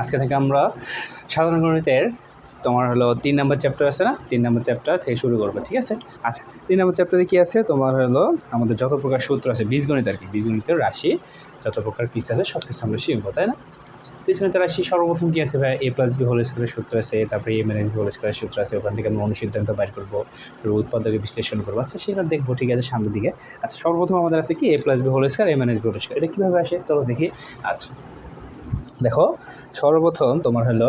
আজকে থেকে আমরা সাধারণ গণিতের তোমার হলো তিন নম্বর চ্যাপ্টার আছে না? তিন নম্বর চ্যাপ্টার থেকে শুরু করব, ঠিক আছে? আচ্ছা তিন নম্বর চ্যাপ্টারে কী আছে? তোমার হলো আমাদের যত প্রকার সূত্র আছে, বীজগণিত আর কি, বীজগণিতের রাশি, যত প্রকার কিছু আছে সব কিছু আমরা শিখব, তাই না? বীজগণিতের রাশি সর্বপ্রথম কী আছে ভাই? এ প্লাস বি হোল স্কোয়ারের সূত্র আছে, তারপরে এ বি হোল স্কোয়ারের সূত্র আছে, ওখান থেকে আমরা অনুসিদ্ধান্ত বাইর করব উৎপাদকে বিশ্লেষণ করব। আচ্ছা সেটা দেখব, ঠিক আছে, সামনের দিকে। আচ্ছা সর্বপ্রথম আমাদের আছে কি? A plus B whole square A minus B whole square এটা কীভাবে আসে? চলো দেখি। আচ্ছা দেখো সর্বপ্রথম তোমার হলো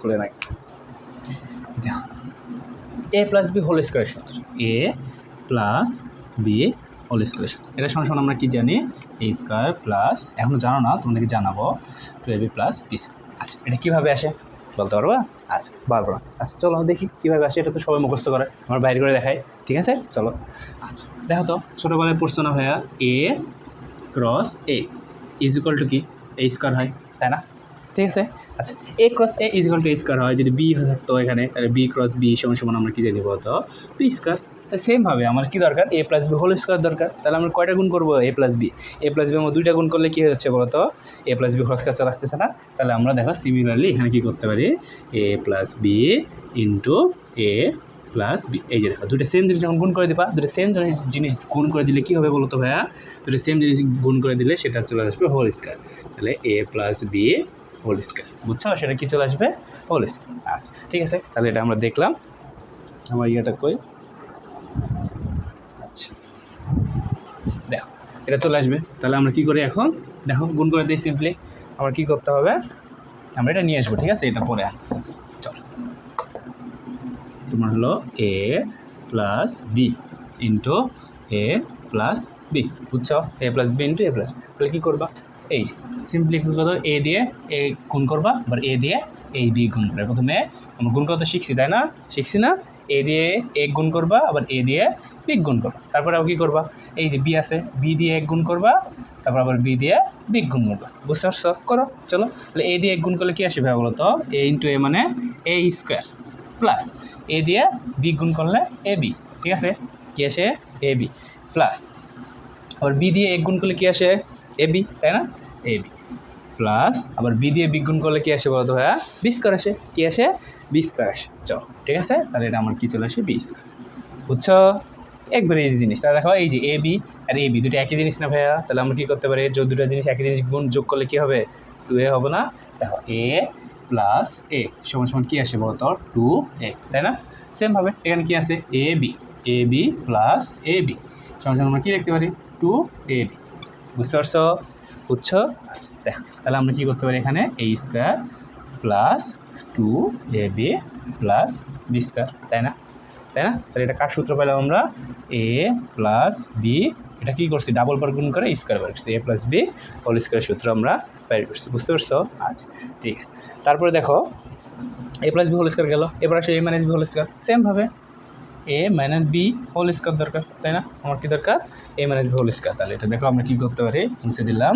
খুলে নাই। A plus B whole square সূত্র A plus B whole square সূত্র এটা সঙ্গে সঙ্গে আমরা কি জানি? এ স্কোয়ার প্লাস এখনও জানো না, তোমাদেরকে জানাব। Two A B plus B আচ্ছা এটা কীভাবে আসে? বলতে পারবা? আচ্ছা পারব না। আচ্ছা চলো দেখি কীভাবে আসে, এটা তো সবাই মুখস্থ করে। আমার বাইরে করে দেখাই। ঠিক আছে? চলো। আচ্ছা দেখো তো, ছোটোবেলায় পড়ছো না ভাইয়া A cross A is equal to কি? এ স্কোয়ার হয়, তাই না? ঠিক আছে? আচ্ছা A cross A is two square হয়। যদি বি থাকতো এখানে, তাহলে বি ক্রস বি সমান সমান আমরা কী জানি বলতো? বি স্কোয়ার সেমভাবে আমার কি দরকার? A plus B whole square দরকার। তাহলে আমরা কয়টা গুণ করব? A plus B A plus B আমরা দুইটা গুণ করলে কী হচ্ছে বলতো? A plus B whole square চলে আসতেছে না। তাহলে আমরা দেখো সিমিলারলি এখানে কী করতে পারি? A plus B into A plus B এই যে দেখো দুটো সেম জিনিস যখন গুণ করে দিবা দুটো সেম জিনিস গুণ করে দিলে কী হবে বলো তো ভাইয়া? দুটো সেম জিনিস গুণ করে দিলে সেটা চলে আসবে হোল স্কোয়ার তাহলে A plus B whole square বুঝছ? সেটা কি চলে আসবে? হোল স্কোয়ার আচ্ছা ঠিক আছে, তাহলে এটা আমরা দেখলাম। আমার ইয়েটা কই আচ্ছা দেখো, এটা চলে আসবে। তাহলে আমরা কি করি এখন? দেখো, গুণ করে দিই সিম্পলি আমার কি করতে হবে? আমরা এটা নিয়ে আসব, ঠিক আছে? এটা পরে চল। তোমার হলো A plus B into A plus B বুঝছ? A plus B into A plus তাহলে কী করবা? এই সিম্পলি কী করব? এ দিয়ে এ গুণ করবা, আবার এ দিয়ে এই বি গুণ করবে প্রথমে আমরা গুণ করতে শিখছি, তাই না? শিখছি না? এ দিয়ে এক গুণ করবা, আবার এ দিয়ে বি গুণ করবা। তারপরে আবার কী করবা? এই যে বি আছে বি দিয়ে এক গুণ করবা, তারপর আবার বি দিয়ে বি গুণ করবা। বুঝতে পারছ? করো, চলো। তাহলে এ দিয়ে এক গুণ করলে কী আসবে বলো তো এ ইন্টু এ মানে এ স্কোয়ার প্লাস এ দিয়ে বি গুণ করলে এ বি ঠিক আছে? কী আসে? এ বি প্লাস আবার বি দিয়ে এক গুণ করলে কী আসে? এ বি তাই না? এ বি প্লাস আবার বি দিয়ে বি গুণ করলে কী আসে বলতো ভাইয়া? বি স্কোয়ার আসে। কী আসে? বি স্কোয়ার আসে। চলো, ঠিক আছে? তাহলে এটা আমার কী চলে আসে? বি স্কোয়ার বুঝছ? একবারে এই জিনিস। তাহলে দেখো, এই যে এ বি আর এ বি দুটো একই জিনিস না ভাইয়া? তাহলে আমরা কী করতে পারি? যে দুটো জিনিস, একই জিনিস গুণ যোগ করলে কী হবে? টু এ হবে না? দেখো এ প্লাস এ সমান সমান কী আসে বলতো? টু এ তাই না? সেমভাবে এখানে কী আছে? A B A B plus A B সমান সমান আমরা কী লিখতে পারি? টু এ বি বুঝতে পারছ বুঝছ দেখ, তাহলে আমরা কী করতে পারি এখানে? A square plus two A B plus B square তাই না? তাই না? তাহলে এটা কার সূত্র পেলাম আমরা? এ প্লাস বি এটা কী করছি? ডাবল বার গুণ করে স্কোয়ার বার করছি। A plus B whole square সূত্র আমরা বের করছি, বুঝতে পারছ? আচ্ছা ঠিক আছে। তারপরে দেখো A plus B whole square গেল। এবার আসে A minus B whole square সেমভাবে A minus B whole square দরকার তাই না আমার কি দরকার A minus B whole square তাহলে এটা দেখো আমরা কী করতে পারি মুছে দিলাম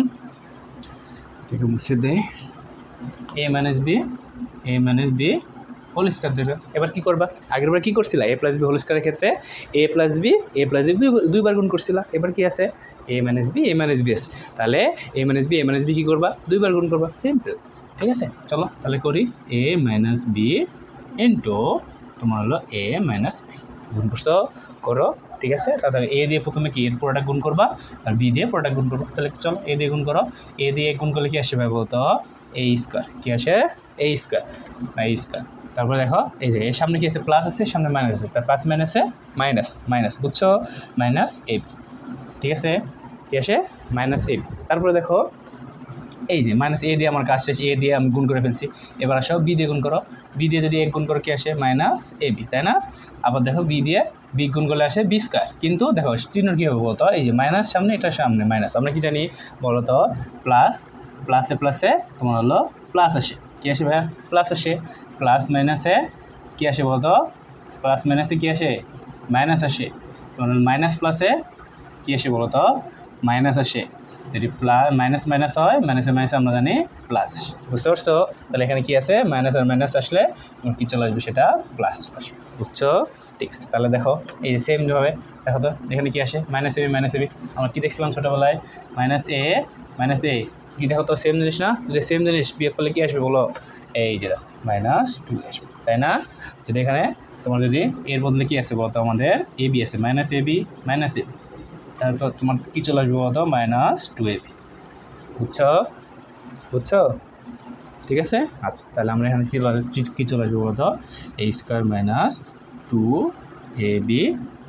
একটু মুছে দেয় A minus B A minus B whole square দেবে এবার কী করবা আগের বার কী করছিলা এ প্লাস বি হোল স্কোয়ারের ক্ষেত্রে A plus B A plus B দুইবার গুণ করছিলা এবার কি আছে A minus B A minus B আছে তাহলে A minus B A minus B কী করবা দুইবার গুণ করবা সিম্পল ঠিক আছে চলো তাহলে করি এ মাইনাস বি ইন্টু তোমার হলো এ মাইনাস বি গুণ করছ, করো, ঠিক আছে? তাহলে এ দিয়ে প্রথমে কি? এর পুরোটা গুণ করবা, আর বি দিয়ে পুরোটা গুণ করবা। তাহলে চলো এ দিয়ে গুণ করো। এ দিয়ে গুণ করলে কি আসে ভাই বলতো? এ স্কোয়ার কি আসে? এ স্কোয়ার বা এ স্কোয়ার তারপরে দেখো, এই যে, এর সামনে কি আছে? প্লাস আছে, সামনে মাইনাস আছে। তার প্লাস মাইনাসে মাইনাস মাইনাস বুঝছ? মাইনাস এ ঠিক আছে? কি আসে? মাইনাস এ তারপরে দেখো এই যে মাইনাস এ দিয়ে আমার কাজ শেষ এ দিয়ে আমি গুণ করে ফেলছি। এবার আসো বি দিয়ে গুণ করো। বি দিয়ে যদি এক গুণ করো, কি আসে? মাইনাস এ বি তাই না? আবার দেখো বি দিয়ে বি গুণ করলে আসে বি স্কোয়ার কিন্তু দেখো চিহ্ন কী হবে বলতো? এই যে মাইনাস সামনে, এটা সামনে মাইনাস আমরা কি জানি? বলো তো প্লাস প্লাসে প্লাসে তোমার হলো প্লাস আসে। কী আসে ভাইয়া? প্লাস আসে। প্লাস মাইনাসে কী আসে বলতো? প্লাস মাইনাসে কী আসে? মাইনাস আসে। মাইনাস প্লাসে কী আসে বলতো? মাইনাস আসে। যদি প্লাস মাইনাস মাইনাস হয় মাইনাসে মাইনাসে আমরা জানি প্লাস বুঝতে পারছ? তাহলে এখানে কি আছে? মাইনাস আর মাইনাস আসলে কী চলে আসবে সেটা প্লাস আসবে। বুঝছ? ঠিক আছে, তাহলে দেখো, এই যে সেমভাবে দেখো তো, এখানে কি আসে? মাইনাস এবি মাইনাস এবি আমরা কী দেখছিলাম ছোটোবেলায়? মাইনাস এ মাইনাস এ কি দেখো তো সেম জিনিস না? যদি সেম জিনিস বিয়োগ করলে কি আসবে বলো? এই যে দেখো মাইনাস টু আসবে, তাই না? যদি এখানে তোমার যদি এর বদলে কি আছে বলো তো আমাদের? এ বি আছে। Minus A B minus A তাহলে তো তোমার কি চলে আসবে বলতো মাইনাস টু এ বি বুঝছ? বুঝছ? ঠিক আছে? আচ্ছা তাহলে আমরা এখানে কী চলে আসবে বলতো A square minus two A B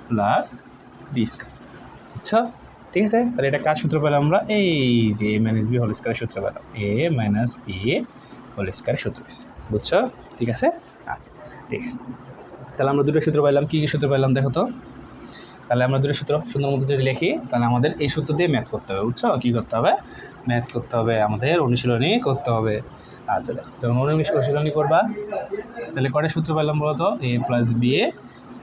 plus B square বুঝছ? ঠিক আছে? তাহলে এটা কার সূত্র পেলাম আমরা? এই যে এ মাইনাস বি হোল স্কোয়ারের সূত্র পেলাম। এ মাইনাস বি হোল স্কোয়ারের সূত্র। বুঝছ? ঠিক আছে? আচ্ছা ঠিক আছে। তাহলে আমরা দুটো সূত্র পাইলাম। কী কী সূত্র পাইলাম দেখো তো? তাহলে আমরা দুটো সূত্র সুন্দর মতো যদি লিখি, তাহলে আমাদের এই সূত্র দিয়ে ম্যাথ করতে হবে, বুঝছ? কী করতে হবে? ম্যাথ করতে হবে, আমাদের অনুশীলনী করতে হবে। আচ্ছা যখন অনুশীলনী করবা, তাহলে কটা সূত্র পেলাম বলতো? A plus B A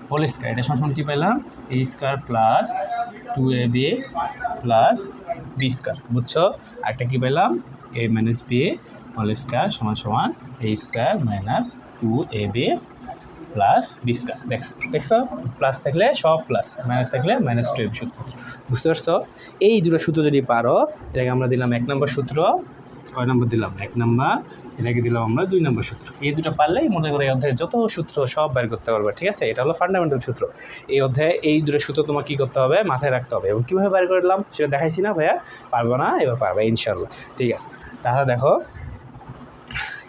whole square এটা সমান কী পেলাম? A square plus two A B A plus B square বুঝছ? আরেকটা কী পেলাম? A minus B A whole square সমান সমান A square minus two A B plus B square দেখছ প্লাস থাকলে সব প্লাস মাইনাস থাকলে মাইনাস টু এ সূত্র। বুঝতে পারছ? এই দুটো সূত্র যদি পারো, এটাকে আমরা দিলাম এক নম্বর সূত্র কয় নম্বর দিলাম এক নম্বর, এটাকে দিলাম আমরা দুই নম্বর সূত্র। এই দুটো পারলেই মনে করে এই অধ্যায়ে যত সূত্র সব বের করতে পারবে, ঠিক আছে? এটা হলো ফান্ডামেন্টাল সূত্র। এই অধ্যায়ে এই দুটো সূত্র তোমার কী করতে হবে? মাথায় রাখতে হবে। এবং কীভাবে বের করলাম সেটা দেখাইছি না ভাইয়া, পারব না, এবার পারবে ইনশাল্লাহ ঠিক আছে। তাহলে দেখো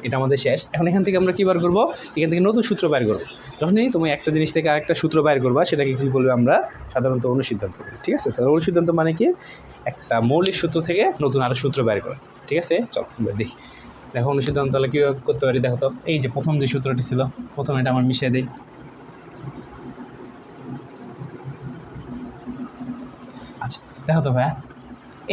এটা আমাদের শেষ। এখন এখান থেকে আমরা কী বার করব? এখান থেকে নতুন সূত্র বের করব। যখনই তুমি একটা জিনিস থেকে আরেকটা সূত্র বের করবা, সেটাকে কী বলবে আমরা? সাধারণত অনুসিদ্ধান্ত বলি ঠিক আছে? তাহলে অনুসিদ্ধান্ত মানে কি? একটা মৌলিক সূত্র থেকে নতুন আরও সূত্র বের করা, ঠিক আছে? চল দেখি। দেখো, অনুসিদ্ধান্ত তাহলে কীভাবে করতে পারি? দেখো তো, এই যে প্রথম যে সূত্রটি ছিল, প্রথম এটা আমার মিশিয়ে দিই। আচ্ছা দেখো তো ভাইয়া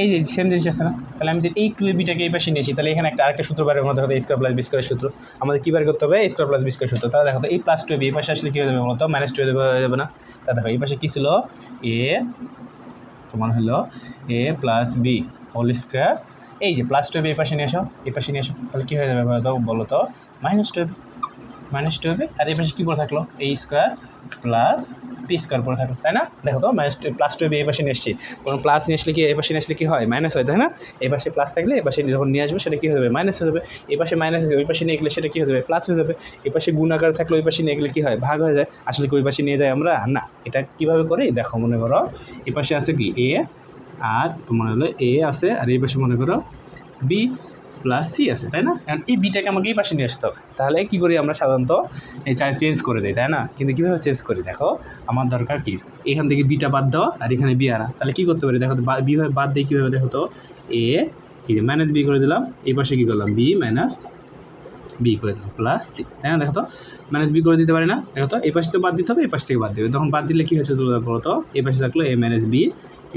এই যে সেম জিনিস আছে না? তাহলে আমি যে এই টু বিটাকে এই পাশে নিয়েছি তাহলে এখানে একটা আরেকটা সূত্র বাইরে মধ্যে হবে স্কোয়ার প্লাস বি সূত্র। আমাদের কী বার করতে হবে? স্কোয়ার প্লাস বি সূত্র। তাহলে দেখো, এই প্লাস টু বি, এই পাশে আসলে কী হয়ে যাবে বলতো মাইনাস টু হয়ে যাবে না? তা দেখো, এই পাশে কী ছিল? এ তোমার হলো A plus B whole square এই যে প্লাস টু বি, এই পাশে নিয়ে আসো, এই পাশে নিয়ে আসো, তাহলে কী হয়ে যাবে বলো তো? Minus two A B minus two হবে আর এই পাশে কী পড়ে থাকল? এই স্কোয়ার প্লাস পি স্কোয়ার পড়ে থাকল তাই না? দেখো তো মাইনাস টু প্লাস টু এই পাশে নিয়ে এসছি। কোনো প্লাস নিয়ে আসলে কি এই পাশে নিয়ে আসলে কী হয়? মাইনাস হয়, তাই না? এই পাশে প্লাস থাকলে এই পাশে যখন নিয়ে আসবে, সেটা কী হয়ে যাবে? মাইনাস হয়ে যাবে। এই পাশে মাইনাস আছে ওই পাশে নিয়ে গেলে সেটা কী হয়ে যাবে? প্লাস হয়ে যাবে। এই পাশে গুণ থাকলে ওই পাশে নিয়ে গেলে কী হয়? ভাগ হয়ে যায়। আসলে কি ওই পাশে নিয়ে যাই আমরা? না। এটা কীভাবে করি? দেখো, মনে করো এই পাশে আছে কি? এ আর তোমার হলো এ আছে, আর এই পাশে মনে করো বি প্লাস সি আছে, তাই না? কারণ এই বিটাকে আমাকে এই পাশে নিয়ে আসতে হবে। তাহলে কী করি আমরা সাধারণত এই চাই চেঞ্জ করে দিই, তাই না? কিন্তু কীভাবে চেঞ্জ করি? দেখো, আমার দরকার কি? এখান থেকে বিটা বাদ দাও, আর এখানে বি আনা। তাহলে কী করতে পারি? দেখো বিভাবে বাদ দিয়ে কীভাবে? দেখো তো এ মাইনাস বি করে দিলাম, এই পাশে কী করলাম? বি মাইনাস বি করে দিলাম প্লাস সি তাই না? দেখো তো? মাইনাস বি করে দিতে পারি না? দেখো তো? এই পাশে তো বাদ দিতে হবে, এই পাশ থেকে বাদ দেবে। তখন বাদ দিলে কী হয়েছে তোমরা বলো তো? এই পাশে থাকল A minus B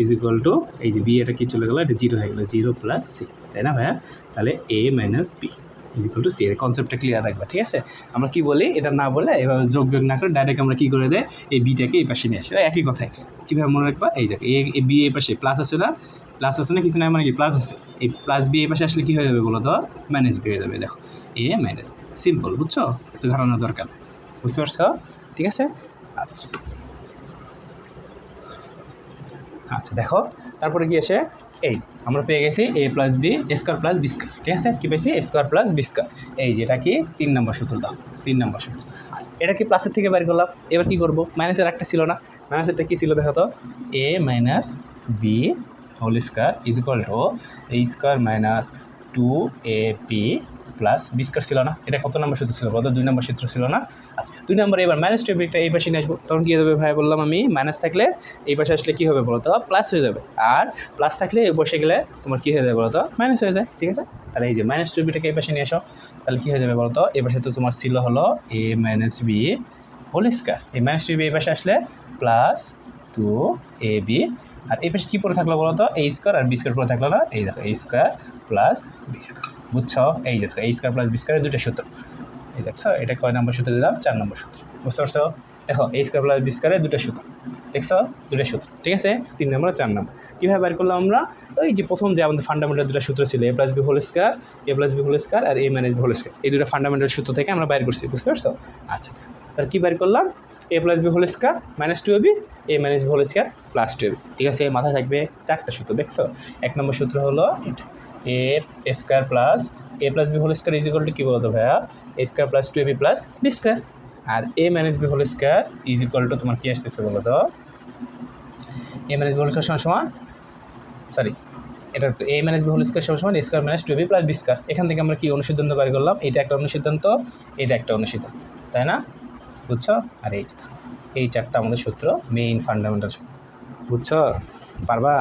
is equal to এই যে বি এটা কি চলে গেলো? এটা জিরো হয়ে গেলো জিরো প্লাস সি তাই না ভাইয়া? তাহলে A minus B is equal to C এর কনসেপ্টটা ক্লিয়ার রাখবে, ঠিক আছে? আমরা কি বলি? এটা না বলে এভাবে যোগ বিয়োগ না করে ডাইরেক্ট আমরা কি করে দেয় এই বিটাকে এই পাশে নিয়ে আসি। একই কথাই। কীভাবে মনে রাখবা? এই দেখো এ বি এই পাশে প্লাস আছে না? প্লাস আছে না? কিছু না মানে কি? প্লাস আছে। এই প্লাস বি এই পাশে আসলে কী হয়ে যাবে বলো তো? মাইনাস বি হয়ে যাবে, দেখো। এ মাইনাস সিম্পল বুঝছ? তো ধারণা দরকার। বুঝতে পারছ? ঠিক আছে? আচ্ছা আচ্ছা দেখো। তারপরে কি আসে? এই আমরা পেয়ে গেছি A plus B square plus B square ঠিক আছে? কি পেয়েছি? স্কোয়ার প্লাস বি স্কোয়ার এই যেটা কি? তিন নম্বর সূত্র দাও। তিন নম্বর সূত্র। আচ্ছা এটা কি প্লাসের থেকে বের করলাম? এবার কি করব? মাইনাসের একটা ছিল না। মাইনাসেরটা কি ছিল দেখো তো? A minus B whole square is equal to A square minus two A P plus B square ছিল না। এটা কত নম্বর সূত্র ছিল? বলতো দুই নম্বর সূত্র ছিল না? আচ্ছা দুই নম্বর, এবার মাইনাস টু বিটা এই পাশে নিয়ে আসব। তখন কী হবে ভাই বললাম আমি মাইনাস থাকলে এই পাশে আসলে কী হবে বলতো প্লাস হয়ে যাবে। আর প্লাস থাকলে বসে গেলে তোমার কী হয়ে যাবে বলতো মাইনাস হয়ে যায়, ঠিক আছে? তাহলে এই যে মাইনাস টু বিটাকে এই পাশে নিয়ে আসো। তাহলে কী হয়ে যাবে বলতো এই পাশে তো তোমার ছিল হলো A minus B whole square এই মাইনাস টু বি এই পাশে আসলে প্লাস টু এ বি আর এই পাশে কী পড়ে থাকল বলতো? এ স্কোয়ার আর বি স্কোয়ার পড়ে থাকল না? এই দেখো A square plus B square বুঝছ? এই দেখো এ স্কোয়ার প্লাস বি স্কোয়ারের দুটো সূত্র। এই দেখছ, এটা কয় নম্বর সূত্র দিলাম? চার নম্বর সূত্র। বুঝতে পারছ? দেখো এ স্কোয়ার প্লাস বি স্কোয়ারের দুটো সূত্র। দেখছ? দুটো সূত্র। ঠিক আছে? তিন নম্বর চার নম্বর। কীভাবে বের করলাম আমরা? ওই যে প্রথম যে আমাদের ফান্ডামেন্টাল দুটো সূত্র ছিল A plus B whole square A plus B whole square R A minus B whole square এই দুটো ফান্ডামেন্টাল সূত্র থেকে আমরা বাইর করছি, বুঝতে পারছ? আচ্ছা তাহলে কী বের করলাম? A plus B whole square minus two B A minus B whole square plus two ঠিক আছে মাথায় থাকবে চারটা সূত্র, দেখছ? এক নম্বর সূত্র হলো A square plus A plus B whole square is equal to কী বলতো ভাইয়া? A square plus two A B plus B square R A minus B whole square is equal to তোমার কী আসতেছে বলো তো A minus B whole square সমান sorry এটা তো A minus B whole square সমান সমান square minus two B plus B square এখান থেকে আমরা কি অনুসিদ্ধান্ত বাড়ি করলাম? এটা একটা অনুসিদ্ধান্ত, এটা একটা অনুসিদ্ধান্ত, তাই না? বুঝছ? আর এই এই চারটা আমাদের সূত্র মেইন ফান্ডামেন্টাল বুঝছ? পারবা?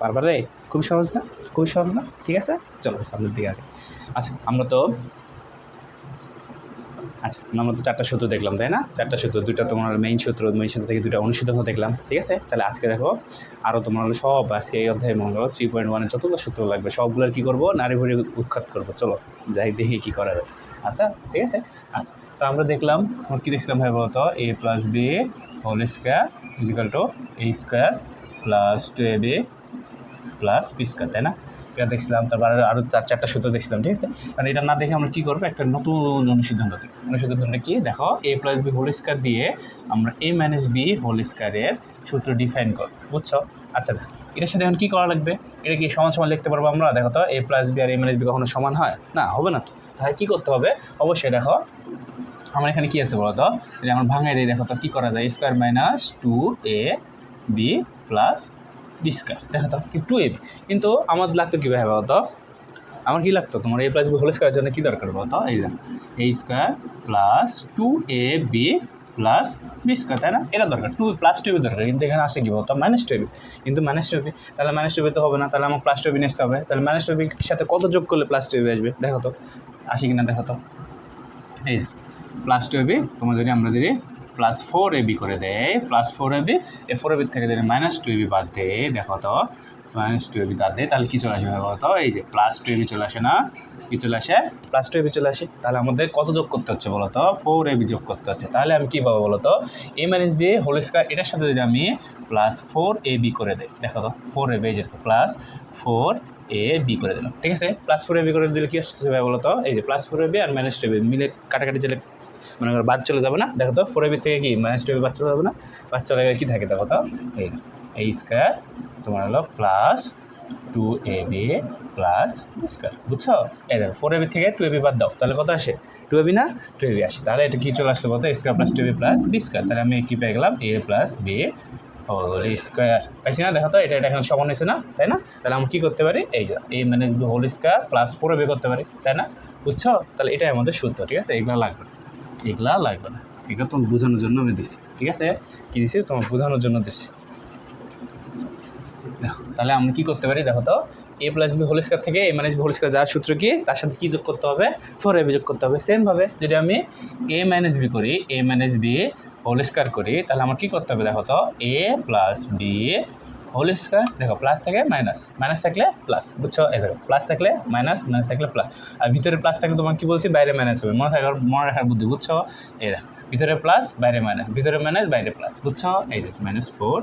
পারবা রে? খুবই সহজ না? খুবই সহজ না? ঠিক আছে? চলো, সামনের দিকে আগে। আচ্ছা আমরা তো আচ্ছা আমরা তো চারটা সূত্র দেখলাম, তাই না? চারটা সূত্র, দুইটা তোমার মেইন সূত্র মেইন সূত্র থেকে দুইটা অনুসিদ্ধান্ত দেখলাম, ঠিক আছে? তাহলে আজকে দেখো আরও তোমার হলো সব আজকে এই অধ্যায়ে মনে করো থ্রি পয়েন্ট ওয়ানের যতগুলো সূত্র লাগবে, সবগুলোর কী করব? নারী ভরি উৎখাত করব, চলো, যাই দেখি কী করা যায়। আচ্ছা ঠিক আছে? আচ্ছা তো আমরা দেখলাম, আমরা কী দেখছিলাম ভাই বলতো? A plus B whole square is equal to A square plus two A B plus B square তাই না? এটা দেখছিলাম, তারপর আরও চার, চারটা সূত্র দেখছিলাম, ঠিক আছে? কারণ এটা না দেখে আমরা কী করব? একটা নতুন অনুসিদ্ধান্ত দিই অনুসিদ্ধান্তটা কি? দেখো A plus B whole square দিয়ে আমরা এ মাইনাস বি হোল স্কোয়ারের সূত্র ডিফাইন করব, বুঝছ? আচ্ছা এটার সাথে এখন কী করা লাগবে? এটা কি সমান সমান লিখতে পারব আমরা? দেখো তো এ প্লাস বি আর এ মাইনাস বি কখনো সমান হয়? না, হবে না তাহলে কী করতে হবে? অবশ্যই দেখো, আমার এখানে কি আছে বলো তো যদি আমরা ভাঙাই দিই, দেখো তো কী করা যায়? Square minus two A B plus B square দেখো তো, কি টু এ বি কিন্তু আমার লাগতো কীভাবে বলো তো আমার কী লাগতো? তোমার এ প্লাস বি হোল স্কোয়ারের জন্য কী দরকার বলো তো এই দেখো A square plus two A B plus B square তাই না? এটা দরকার। টু প্লাস টু বি দরকার। কিন্তু এখানে আসে কি বলতো? মাইনাস টু বি কিন্তু মাইনাস টু বি তাহলে মাইনাস টু বি তো হবে না। তাহলে আমার প্লাস টু বি নিতে হবে। তাহলে মাইনাস টু বির সাথে কত যোগ করলে প্লাস টু বি আসবে? দেখো তো। আসে কিনা? দেখো তো। এই প্লাস টু বি তোমার যদি আমরা যদি প্লাস ফোর এবি করে দেয় plus four AB A four A এবির থেকে যদি মাইনাস টু এবি বাদ দেয় দেখো তো মাইনাস টু এবি বাদ দেয় তাহলে কী চলে আসবে বলো তো এই যে প্লাস টু এবি চলে আসে না? কি চলে আসে? প্লাস টু এবি চলে আসে। তাহলে আমাদের কত যোগ করতে হচ্ছে বলো তো ফোর এবি যোগ করতে হচ্ছে। তাহলে আমি কী পাবো বলো তো A minus B whole square এটার সাথে যদি আমি প্লাস ফোর এ বি করে দেয় দেখো তো ফোর এই যে প্লাস ফোর এ বি করে দিলাম, ঠিক আছে? প্লাস ফোর এ বি করে দিলে কি আসছে ভাই বলো তো এই যে প্লাস ফোর এ বি আর মাইনাস টু বি মিলে কাটাকাটি চলে, মনে করো বাদ চলে যাবে না? দেখো তো ফোর এ বি থেকে কি মাইনাস টু বি বাদ চলে যাবে না? বাদ চলে গেলে কী থাকে দেখো তো? এই এই স্কোয়ার তোমার হলো plus two A B plus square বুঝছ? এই দেখো ফোর এ বি থেকে টু এ বি বাদ দাও, তাহলে কত আসে? টু এ বি না? টু এ বি আসে। তাহলে এটা কি চলে আসলো বলতো? Square plus two A B plus B square তাহলে আমি কি পেয়ে গেলাম? A plus B whole square পাইছি না? দেখো তো, এটা এটা এখানে সমান হয়েছে না? তাই না? তাহলে আমি কী করতে পারি? এই যে এ মানে B whole square plus four A B করতে পারি, তাই না? বুঝছ? তাহলে এটাই আমাদের সূত্র, ঠিক আছে? এগুলো লাগবে না। এগুলা লাগবে না। এগুলো তোমার বোঝানোর জন্য আমি দিছি, ঠিক আছে? কী দিছি? তোমার বোঝানোর জন্য দিছি। তাহলে আমরা কি করতে পারি? দেখো তো A plus B whole square থেকে A minus B whole square যাওয়ার সূত্র কি? তার সাথে কী যোগ করতে হবে? ফোর এ বি যোগ করতে হবে। সেমভাবে যদি আমি এ মাইনাস বি করি A minus B whole square করি, তাহলে আমার কী করতে হবে? দেখো তো A plus B whole square দেখো প্লাস থাকে মাইনাস মাইনাস থাকলে প্লাস বুঝছ? এই দেখো প্লাস থাকলে মাইনাস মাইনাস থাকলে প্লাস আর ভিতরে প্লাস থাকলে তোমার কি বলছি? বাইরে মাইনাস হবে। মনে থাকার, মনে রাখার বুদ্ধি, বুঝছ? দেখো, ভিতরে প্লাস বাইরে মাইনাস ভিতরে মাইনাস বাইরে প্লাস বুঝছ? এই যে মাইনাস ফোর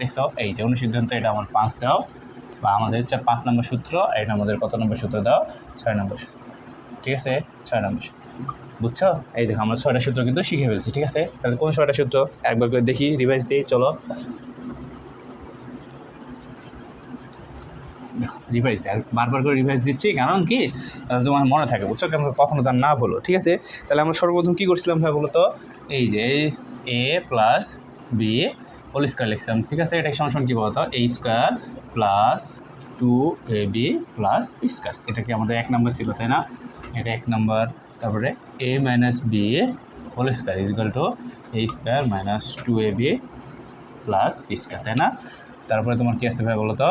দেখছ? এই যে, অনুসিদ্ধান্ত, এটা আমার পাঁচ দাও। বা আমাদের হচ্ছে পাঁচ নম্বর সূত্র এটা আমাদের কত নম্বর সূত্র দাও? ছয় নম্বর ঠিক আছে? ছয় নম্বর বুঝছ? এই দেখো, আমরা ছয়টা সূত্র কিন্তু শিখে ফেলছি, ঠিক আছে? তাহলে কোন ছয়টা সূত্র? একবার করে দেখি রিভাইজ দিই, চলো। রিভাইজ বারবার করে রিভাইজ দিচ্ছি, কারণ কি? তোমার মনে থাকে, বুঝছ? কেন কখনো তার না বলো ঠিক আছে? তাহলে আমরা সর্বপ্রথম কী করছিলাম ভাই বলো তো এই যে A plus B whole square লিখছিলাম, ঠিক আছে? এটা সমান কী বলতো? A square plus two A B plus B square এটা কি আমাদের এক নম্বর ছিল, তাই না? এটা এক নম্বর তারপরে A minus B whole square is equal to A square minus two A B plus B square তাই না? তারপরে তোমার কী আছে ভাই বলো তো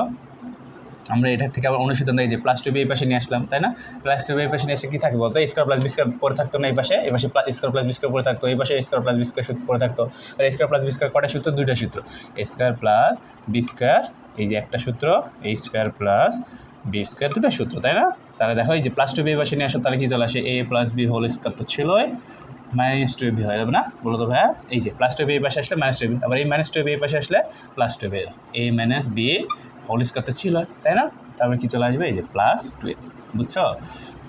আমরা এটা থেকে আবার অনুসিদ্ধান্ত এই যে প্লাস টু বি এই পাশে নিয়ে আসলাম, তাই না? প্লাস টু বি এই পাশে নিয়ে এসে কী থাকবে? বলতো স্কোয়ার প্লাস বি স্কোয়ার পরে থাকতো না এই পাশে এই পাশে স্কোয়ার প্লাস বি স্কোয়ার পরে থাকতো, এই পাশে স্কোয়ার প্লাস বি স্কোয়ার পরে থাকতো। আর স্কোয়ার প্লাস বি স্কোয়ার কটা সূত্র? দুইটা সূত্র। স্কোয়ার প্লাস বি স্কোয়ার এই যে একটা সূত্র, এই স্কোয়ার প্লাস বি স্কোয়ার দুটো সূত্র, তাই না? তাহলে দেখো এই যে প্লাস টু বি পাশে নিয়ে আসো, তাহলে কী চলে আসে? A plus B whole square তো ছিলই মাইনাস টু বি হয়ে যাবে, না? বলো তো ভাইয়া, এই যে প্লাস টু বি এই পাশে আসলে মাইনাস টু বি আবার এই মাইনাস টু বি এই পাশে আসলে plus two B A minus B whole square তো ছিল, তাই না? তারপরে কি চলে আসবে? এই যে প্লাস টুয়েলভ বুঝছ?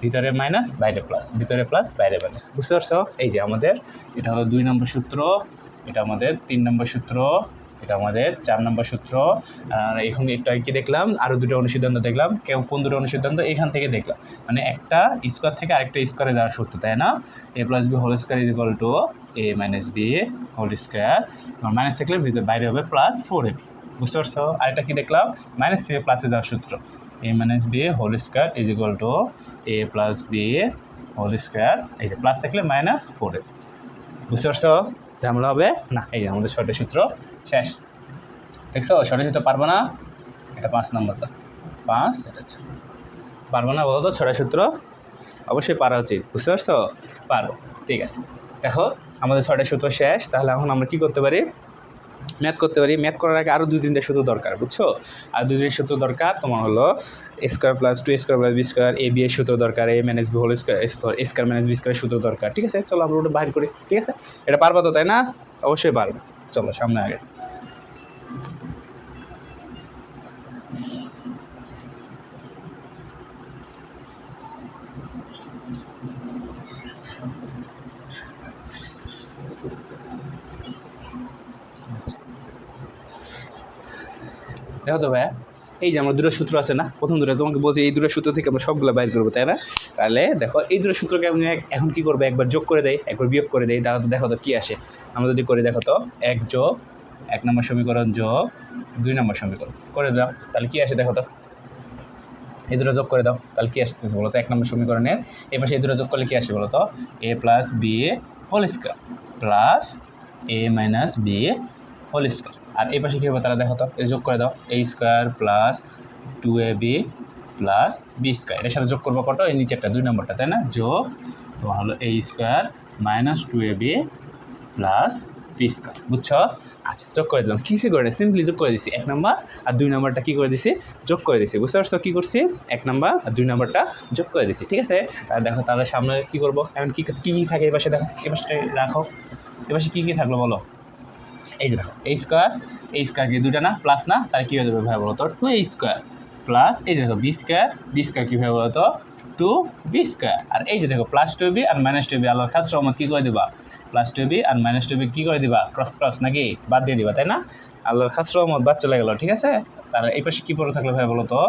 ভিতরে মাইনাস বাইরে প্লাস ভিতরে প্লাস বাইরে মাইনাস বুঝতে পারছ? এই যে আমাদের, এটা হলো দুই নম্বর সূত্র, এটা আমাদের তিন নম্বর সূত্র, এটা আমাদের চার নম্বর সূত্র, আর এখন একটু কি দেখলাম? আরও দুটো অনুসিদ্ধান্ত দেখলাম, কেউ কোন দুটো অনুসিদ্ধান্ত এখান থেকে দেখলাম মানে একটা স্কোয়ার থেকে আরেকটা স্কোয়ারে যাওয়ার সূত্র, তাই না? A plus B whole square is equal to A minus B whole square minus থাকলে ভিতরে বাইরে হবে প্লাস ফোর এ বি বুঝতে পারছ? আরেকটা কি দেখলাম? মাইনাস থেকে প্লাসে যাওয়ার সূত্র। A minus B whole square is equal to A plus B whole square এই যে প্লাস থাকলে মাইনাস ফোর এ বুঝতে পারছ? ঝামেলা হবে? না, এই আমাদের ছয়টা সূত্র। শেষ। দেখছ? ছয়টা সূত্র পারব না? এটা পাঁচ নম্বর নম্বরটা পাঁচ, এটা হচ্ছে। পারব না বলো তো ছয়টা সূত্র অবশ্যই পারা উচিত। বুঝতে পারছ? পারব। ঠিক আছে। দেখো, আমাদের ছয়টা সূত্র শেষ। তাহলে এখন আমরা কি করতে পারি? ম্যাথ করতে পারি। ম্যাথ করার আগে আরও দুই, তিনটা সূত্র দরকার, বুঝছ? আর দুই, তিনটা সূত্র দরকার তোমার হলো square plus two square plus B square A B এর সূত্র দরকার A minus B whole square square minus B square সূত্র দরকার, ঠিক আছে? চলো আমরা ওটা বাইর করি, ঠিক আছে? এটা পারবা তো, তাই না? অবশ্যই পারবে। চলো, সামনে আগে। দেখো তো ভাইয়া, এই যে আমার দুটো সূত্র আছে না, প্রথম দুটো তোমাকে বলছি এই দুটো সূত্র থেকে আমরা সবগুলো বাইর করব, তাই না? তাহলে দেখো, এই দুটো সূত্রকে আমি এখন কি করব? একবার যোগ করে দেয় একবার বিয়োগ করে দেয় তাহলে দেখো তো কী আসে। আমরা যদি করে দেখো তো, এক যোগ, এক নম্বর সমীকরণ যোগ, দুই নম্বর সমীকরণ। করে দাও, তাহলে কী আসে দেখো তো? এই দুটো যোগ করে দাও, তাহলে কী আসছে বলো তো, এক নম্বর সমীকরণের, এই পাশে এই দুটো যোগ করলে কী আসে বলো তো? A plus B whole square plus A minus B whole square আর এই পাশে কী হবে তাহলে দেখো তো এই যোগ করে দাও A square plus two A B plus B square এর সাথে যোগ করব কত? এই নিচেরটা, দুই নম্বরটা, তাই না? যোগ তোমার হলো A square minus two A B plus B square বুঝছ? আচ্ছা যোগ করে দিলাম। কিছু করে সিম্পলি যোগ করে দিছি, এক নাম্বার। আর দুই নাম্বারটা কী করে দিছি? যোগ করে দিছি, বুঝতে পারছ? কী করছি? এক নাম্বার আর দুই নাম্বারটা যোগ করে দিছি, ঠিক আছে? দেখো, তাহলে সামনে কী করব? এখন কী কী থাকে এই পাশে দেখো? এই পাশে রাখো। এ পাশে কী কী থাকল বলো? এই যে দেখো, এই স্কোয়ার এই স্কোয়ার কি দুটা না? প্লাস না? তাহলে কী হয়ে যাবে ভাই বলো তো টু এই স্কোয়ার প্লাস এই যে দেখো বি স্কোয়ার বি স্কোয়ার কী ভাবে বলো তো টু বি স্কোয়ার আর এই যে দেখো প্লাস টু বি আর মাইনাস টু বি আল্লাহর খাস রহমত কী করে দিবা? প্লাস টু বি আর মাইনাস টু বি কী করে দিবা? ক্রস ক্রস নাকি? বাদ দিয়ে দিবা, তাই না? আল্লাহর খাস রহমত বাদ চলে গেলো, ঠিক আছে? তার এই পাশে কী পড়ে থাকল ভাই বলো তো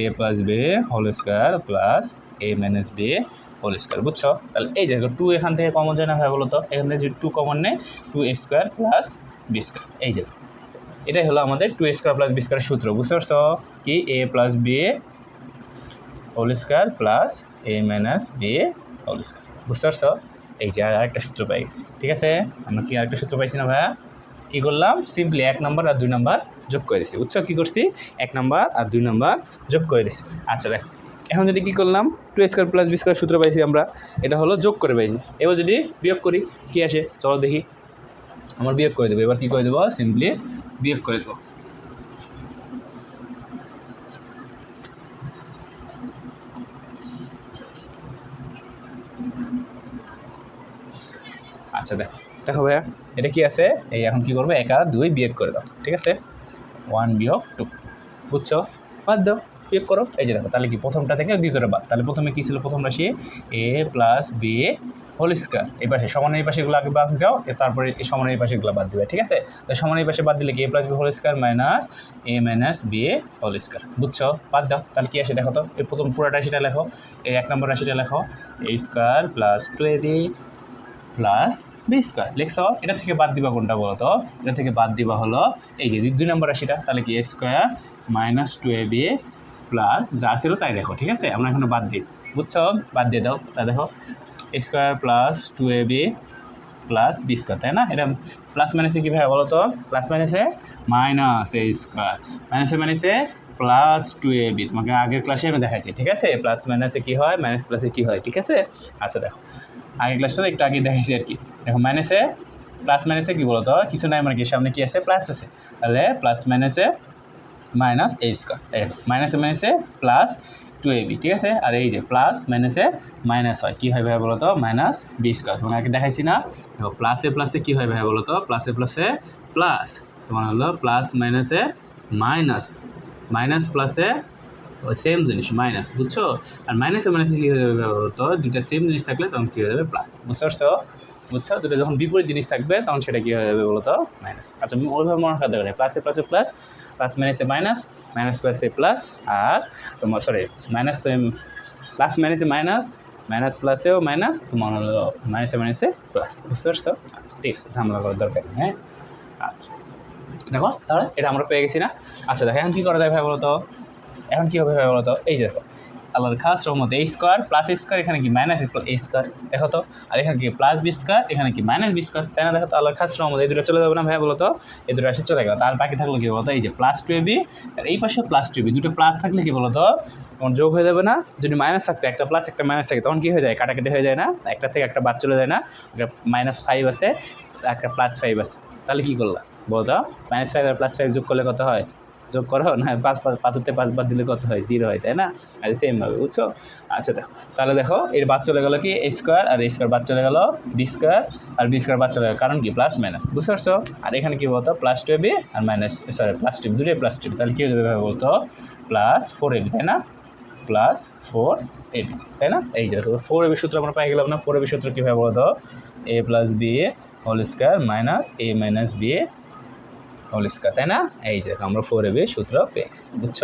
A plus B whole square plus A minus B whole square বুঝছ? তাহলে এই যে টু এখান থেকে কমন যায় না ভাই বলো তো এখান থেকে টু কমন নেই two square plus B square এই যে। এটাই হলো আমাদের two square plus B square সূত্র, বুঝতে পারছ? কি? A plus B whole square plus A minus B whole square বুঝতে পারছ? এই যে আর একটা সূত্র পাইছি, ঠিক আছে? আমরা কি আরেকটা সূত্র পাইছি না ভাইয়া? কী করলাম? সিম্পলি এক নাম্বার আর দুই নাম্বার যোগ করে দিছি। বুঝছ কী করছি? এক নাম্বার আর দুই নাম্বার যোগ করে দিছি। আচ্ছা দেখো। এখন যদি কী করলাম? Two square plus B square সূত্র পাইছি আমরা, এটা হলো যোগ করে পাইছি। এবার যদি বিয়োগ করি, কী আসে? চলো দেখি। আমার বিয়োগ করে দেবো। এবার কী করে দেবো? সিম্পলি বিয়োগ করে দেবো। আচ্ছা দেখো। দেখো ভাইয়া। এটা কি আছে? এই এখন কি করব? এক আর দুই বিয়োগ করে দাও। ঠিক আছে? ওয়ান বিয়োগ টু বুঝছ? বাদ দাও। বিয়োগ করো। এই যে দেখো তাহলে কি প্রথমটা থেকে দ্বিতীয়টা বাদ। তাহলে প্রথমে কি ছিল? প্রথম রাশি A plus B whole square এই পাশে, সমানের এই পাশেগুলো আগে বাদ দাও তারপরে এই সমানের এই পাশেগুলো বাদ দিবে, ঠিক আছে? তো সমানের এই পাশে বাদ দিলে কি A plus B whole square minus A minus B whole square বুঝছ? বাদ দাও, তাহলে কি আসে দেখো তো? এই প্রথম পুরোটা রাশিটা লেখো, এই এক নম্বর রাশিটা লেখো A square plus two A plus B square লিখছো? এটা থেকে বাদ দিবা কোনটা বলো তো? এটা থেকে বাদ দিবা হলো এই যে দুই নম্বর রাশিটা, তাহলে কি A square minus two A B plus যা ছিল তাই দেখো, ঠিক আছে? আমরা এখানে বাদ দিই। বুঝছ? বাদ দিয়ে দাও তা দেখো। Square plus two A B plus B square তাই না এটা প্লাস মাইনাসে কীভাবে বলো তো প্লাস মাইনাসে মাইনাস এ স্কোয়ার মাইনাসে মাইনাসে প্লাস টু এ বি তোমাকে আগের ক্লাসে আমি দেখাইছি ঠিক আছে প্লাস মাইনাসে কী হয় মাইনাস প্লাসে কী হয় ঠিক আছে আচ্ছা দেখো আগের ক্লাসটা একটু আগে দেখাইছি আর কি দেখো মাইনাসে প্লাস মাইনাসে কী বলতো কিছু নাই মানে কি সামনে কি আছে প্লাস আছে তাহলে প্লাস মাইনাসে মাইনাস এ স্কোয়ার মাইনাসে মাইনাসে প্লাস টু এ ঠিক আছে? আর এই যে প্লাস মাইনাসে মাইনাস হয়। কী হয় ভাই বলো তো মাইনাস বি স্কোয়ার তোমাকে আগে দেখাইছি না? দেখো প্লাসে প্লাসে কী হয় ভাই বলো তো প্লাসে প্লাসে প্লাস তোমার হলো প্লাস মাইনাসে মাইনাস মাইনাস প্লাসে সেম জিনিস মাইনাস বুঝছ? আর মাইনাসে মাইনাসে কী হয়ে যাবে ভাই বলো দুইটা সেম জিনিস থাকলে তখন কী হয়ে যাবে? প্লাস বুঝতে পারছ? বুঝছ? দুটো যখন বিপরীত জিনিস থাকবে, তখন সেটা কি হয়ে যাবে বলতো? মাইনাস আচ্ছা ওইভাবে মনে রাখা দরকার প্লাসে প্লাসে প্লাস প্লাস মাইনাসে মাইনাস মাইনাস প্লাসে প্লাস আর তোমার সরি মাইনাস প্লাস মাইনাসে মাইনাস মাইনাস প্লাসেও মাইনাস তোমার হলো মাইনাসে মাইনাসে প্লাস বুঝতে পারছ? আচ্ছা ঠিক আছে, ঝামেলা করার দরকার হ্যাঁ? আচ্ছা দেখো, তাহলে এটা আমরা পেয়ে গেছি না? আচ্ছা দেখো, এখন কী করা যায় ভাই বলতো? এখন কী হবে ভাই বলতো? এই দেখো আল্লাহর খাস, রহমত এই স্কোয়ার প্লাস স্কোয়ার এখানে কি মাইনাস এই স্কোয়ার দেখো তো। আর এখানে কি প্লাস বি স্কোয়ার এখানে কি মাইনাস বি স্কোয়ার তাই না? দেখো তো আল্লাহর খাস, রহমত, এই দুটো চলে যাবে না ভাই বলতো এই দুটো আসে চলে গেল। তার বাকি থাকল কি বলতো এই যে প্লাস টু বি আর এই পাশে প্লাস টু বি দুটো প্লাস থাকলে কি বলতো তখন যোগ হয়ে যাবে না। যদি মাইনাস থাকতো একটা প্লাস একটা মাইনাস থাকে। তখন কি হয়ে যায়? কাটাকাটি হয়ে যায় না? একটা থেকে একটা বাদ চলে যায় না? একটা মাইনাস ফাইভ আছে, একটা প্লাস ফাইভ আছে। তাহলে কী করলাম বলতো মাইনাস ফাইভ আর প্লাস ফাইভ যোগ করলে কত হয়? যোগ করো, না পাঁচ পাঁচ পাঁচতে পাঁচ বাদ দিলে কত হয়? জিরো হয়, তাই না? আর সেমভাবে বুঝছ? আচ্ছা দেখো। তাহলে দেখো, এর বাদ চলে গেলো কি? এ স্কোয়ার আর এ স্কোয়ার বাদ চলে গেলো বি স্কোয়ার আর বি স্কোয়ার বাদ চলে গেলো, কারণ কি? প্লাস মাইনাস বুঝতে পারছ? আর এখানে কি বলতো? প্লাস টু বি আর মাইনাস সরি প্লাস টু দুটোই প্লাস টু তাহলে কী হয়ে যাবে বলতো? প্লাস ফোর এবি তাই না? প্লাস ফোর এবি তাই না? এই যে ফোর এবি সূত্র আমরা পাই গেলাম না ফোর এবি সূত্র কীভাবে বলতো? A plus B whole square minus A minus B whole square তাই না? এই যে, আমরা ফোর এবি সূত্র পেয়েছি বুঝছ?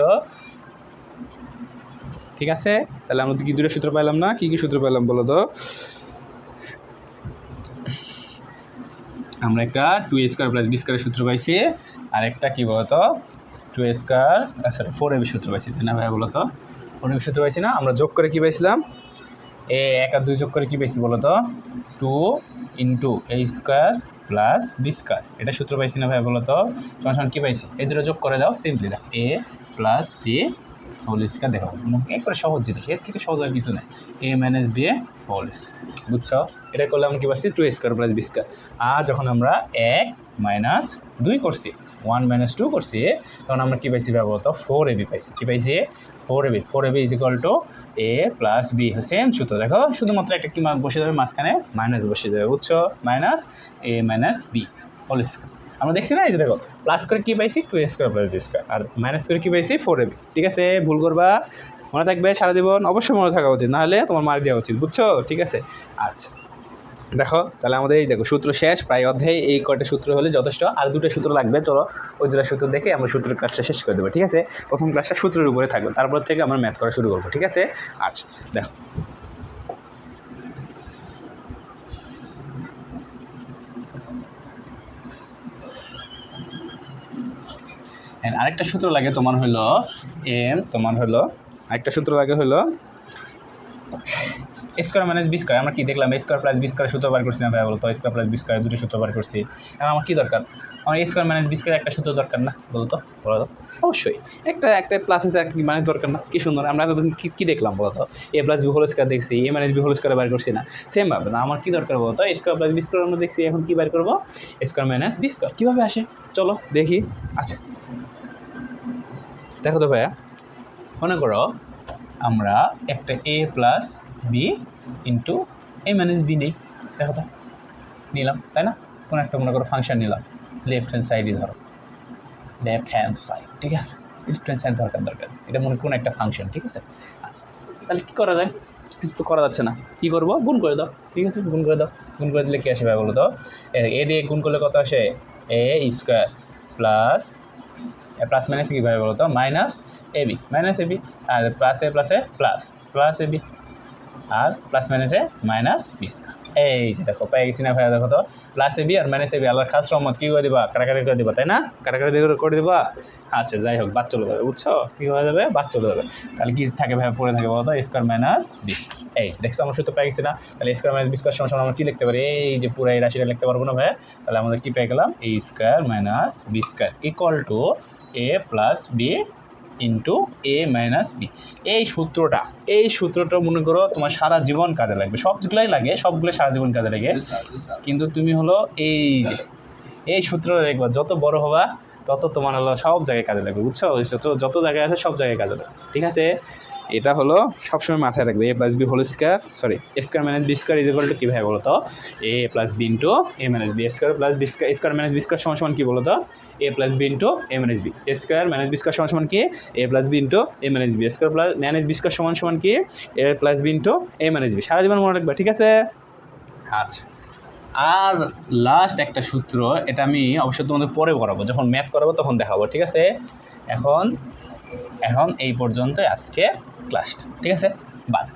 ঠিক আছে? তাহলে আমরা কি দুটো সূত্র পাইলাম না? কি কি সূত্র পেলাম বলো তো? আমরা একটা টু স্কোয়ার প্লাস বি স্কোয়ারের সূত্র পাইছি, আর একটা কি বলতো two square sorry four AB সূত্র পাইছি, তাই না ভাই, বলো তো? ফোর এবি সূত্র পাইছি না? আমরা যোগ করে কি পাইছিলাম? এ এক আর দুই যোগ করে কি পাইছি বলো তো? Two into A square plus B square এটা সূত্র পাইছি না ভাই বলো তো তোমার সঙ্গে কী পাইছি? এই দুটো যোগ করে দাও সিম্পলি দাও A plus B whole square দেখো। একবারে সহজ জিনিস, এর থেকে সহজ আর কিছু নাই। A minus B A whole square বুঝছ? এটা করলে আমরা কি পাচ্ছি two square plus B square আর যখন আমরা এক মাইনাস দুই করছি ওয়ান মাইনাস টু করছি এ তখন আমরা কী পাইছি বলতো ফোর এবি পাইছি। কী পাইছি? A four AB four AB is equal to A plus B same সূত্র। দেখো, শুধুমাত্র একটা কি বসে যাবে? মাঝখানে মাইনাস বসে যাবে, বুঝছ? Minus A minus B whole square আমরা দেখছি না? এই যে দেখো প্লাস করে কী পাইছি? Two square plus B square আর মাইনাস করে কী পাইছি? ফোর এবি ঠিক আছে? ভুল করবা। মনে থাকবে সারা জীবন অবশ্যই মনে থাকা উচিত। নাহলে তোমার মার্ক দেওয়া উচিত, বুঝছ? ঠিক আছে? আচ্ছা। দেখো, তাহলে আমাদের এই দেখো সূত্র শেষ, প্রায় অধ্যায় এই কয়টা সূত্র হলে যথেষ্ট। আর দুটো সূত্র লাগবে, চলো ওই দুটো সূত্র দেখে আমরা সূত্রের ক্লাসটা শেষ করে দেবো, ঠিক আছে? প্রথম ক্লাসটা সূত্রের উপরে থাকবে, তারপর থেকে আমরা ম্যাথ করা শুরু করব, ঠিক আছে? আচ্ছা দেখো। আরেকটা সূত্র লাগে, তোমার হলো, এম, তোমার হলো, আরেকটা সূত্র লাগে হলো স্কোয়ার মাইনাস বি স্কোয়ার আমরা কি দেখলাম? স্কোয়ার প্লাস বি স্কোয়ার সূত্র বার করছি না ভাই, বলতো? স্কোয়ার প্লাস বি স্কোয়ার দুটো সূত্র বার করছি। এখন আমার কি দরকার? আমার স্কোয়ার মাইনাস বি স্কোয়ার একটা সূত্র দরকার না, বলতো? বলো তো? অবশ্যই। একটা একটা প্লাস আছে একটা মাইনাস দরকার না। কি সুন্দর, আমরা এতদিন কি কি দেখলাম বলতো? A plus B whole square দেখছি A minus B whole square বার করছি না। সেম ভাবে না, আমার কি দরকার বলতো? স্কোয়ার প্লাস বি স্কোয়ার আমরা দেখছি, এখন কি বার করব? স্কোয়ার মাইনাস বি স্কোয়ার কীভাবে আসে? চলো, দেখি। আচ্ছা। দেখো তো ভাইয়া, মনে করো আমরা একটা A plus B into A minus B নেই। দেখো তো, নিলাম, তাই না? কোনো একটা মনে করো ফাংশন নিলাম। লেফট হ্যান্ড সাইডই ধরো। লেফট হ্যান্ড সাইড ঠিক আছে? লেফট হ্যান্ড সাইড দরকার দরকার। এটা মনে কোনো একটা ফাংশন ঠিক আছে? আচ্ছা তাহলে কী করা যায়? কিছু তো করা যাচ্ছে না। কী করব? গুণ করে দাও, ঠিক আছে? গুণ করে দাও। গুণ করে দিলে কী আসে ভাই বলো তো? এ দিয়ে গুণ করলে কত আসে? A square plus plus minus কীভাবে বলো তো? Minus A B minus A B আর প্লাসে প্লাসে প্লাস প্লাস এ বি আর প্লাস মাইনাসে মাইনাস বি এই যে দেখো, পেয়ে গেছি না ভাইয়া, দেখো তো। প্লাস বি আর মাইনাস বি আল্লাহর খাস রহমত, কী করে দিবা? কাটাকাটি করে দিবা, তাই না? কাটাকাটি করে করে দিবা? আচ্ছা যাই হোক, বাদ চলে যাবে, বুঝছ? কী হয়ে যাবে? বাদ চলে যাবে। তাহলে কি থাকে ভাই পড়ে থাকে বলো তো? স্কোয়ার মাইনাস বি এই, দেখছ, আমার সূত্র পেয়ে গেছি না? তাহলে স্কোয়ার মাইনাস বি স্কোয়ার সমান আমরা কী লিখতে পারি? এই যে পুরো এই রাশিটা লিখতে পারব না ভাই তাহলে আমাদের কী পেয়ে গেলাম? এই square minus B square equal to A plus B into A minus B এই সূত্রটা এই সূত্রটা মনে করো তোমার সারা জীবন কাজে লাগবে। সবগুলোই লাগে সবগুলো সারা জীবন কাজে লাগে। কিন্তু তুমি হলো এই যে এই সূত্রটা দেখবা যত বড় হবা তত তোমার হলো সব জায়গায় কাজে লাগবে। বুঝছ? যত যত জায়গায় আছে সব জায়গায় কাজে লাগবে। ঠিক আছে? এটা হলো সবসময় মাথায় রাখবে, A plus B whole square sorry square minus B square is equal to কীভাবে বলো তো? A plus B into A minus B square plus B square minus B square সমান সমান কী বলো তো? A plus B into A minus B square minus B square সমান সমান কি? A plus B into A minus B square plus minus B square সমান সমান কি? A plus B into A minus B সারা জীবন মনে রাখবে, ঠিক আছে? আচ্ছা আর লাস্ট একটা সূত্র, এটা আমি অবশ্যই তোমাদের পরে করাবো, যখন ম্যাথ করাবো তখন দেখাবো, ঠিক আছে? এখন এখন এই পর্যন্ত আজকে ক্লাসটা ঠিক আছে? বাদ